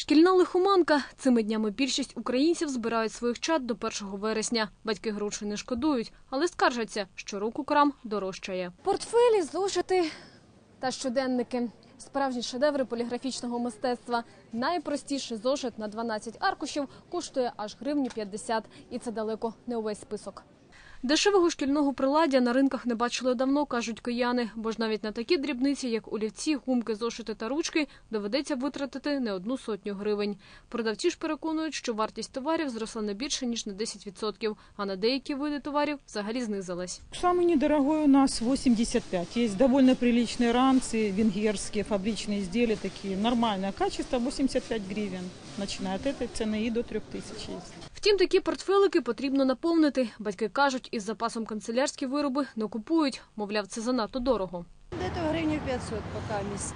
Шкільна лихоманка. Цими днями більшість українців збирають своїх чад до 1 вересня. Батьки грошей не шкодують, але скаржаться, що року крам дорожчає. Портфелі, зошити та щоденники. Справжні шедеври поліграфічного мистецтва. Найпростіший зошит на 12 аркушів коштує аж гривню 50. І це далеко не увесь список. Дешевого шкільного приладдя на ринках не бачили давно, кажуть кияни, бо ж навіть на такі дрібниці, як олівці, гумки, зошити та ручки, доведеться витратити не одну сотню гривень. Продавці ж переконують, що вартість товарів зросла не більше ніж на 10%, а на деякі види товарів взагалі знизилась. Самый недорогой у нас 85. Есть довольно приличные ранцы, венгерские, фабричные изделия такие. Нормальное качество 85 гривен. Начиная от этой цены и до 3000 есть. Втім, такі портфелики потрібно наповнити. Батьки кажуть, із запасом канцелярські вироби не купують. Мовляв, це занадто дорого. Дето гривню 500 поки місць.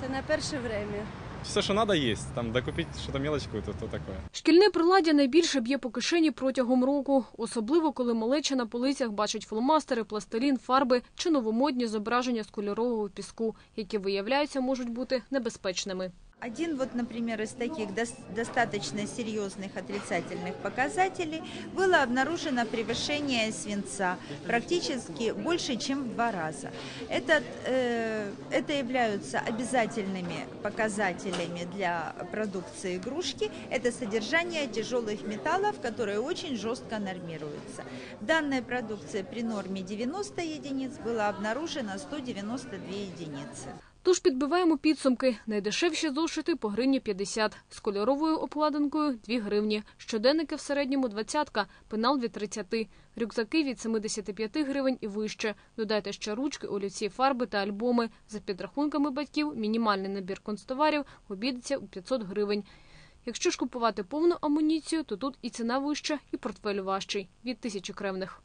Це на перше время. Все, что надо, есть. Там докупить что-то мелочку, то, то такое. Шкільне приладдя найбільше б'є по кишені протягом року, особливо коли малеча на полицях бачить фломастери, пластилін, фарби чи новомодні зображення з кольорового піску, які виявляються можуть бути небезпечними. Один вот, например, из таких дос- достаточно серьезных отрицательных показателей было обнаружено превышение свинца практически больше, чем в два раза. Это, э, это являются обязательными показателями для продукции игрушки. Это содержание тяжелых металлов, которые очень жестко нормируются. Данная продукция при норме 90 единиц была обнаружено 192 единицы. Тож підбиваємо підсумки. Найдешевші зошити по гривні 50, з кольоровою обкладинкою 2 гривні, щоденники в середньому 20, пенал від 30, рюкзаки від 75 гривень і вище. Додайте ще ручки, олівці, фарби та альбоми. За підрахунками батьків, мінімальний набір констоварів обійдеться у 500 гривень. Якщо ж купувати повну амуніцію, то тут і ціна вища, і портфель важчий – від тисячі кревних.